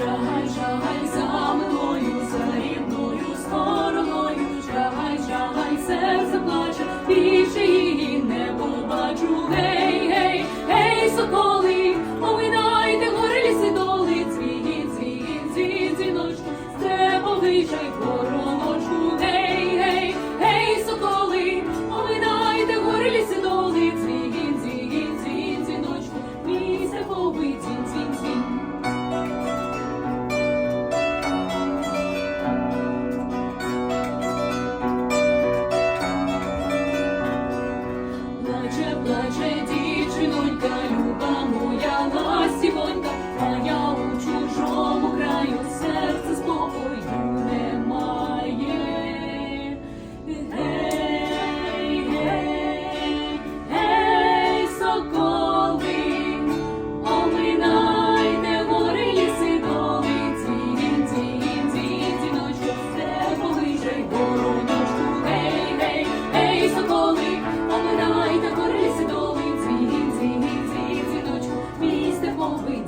Шагай, шагай за мною. all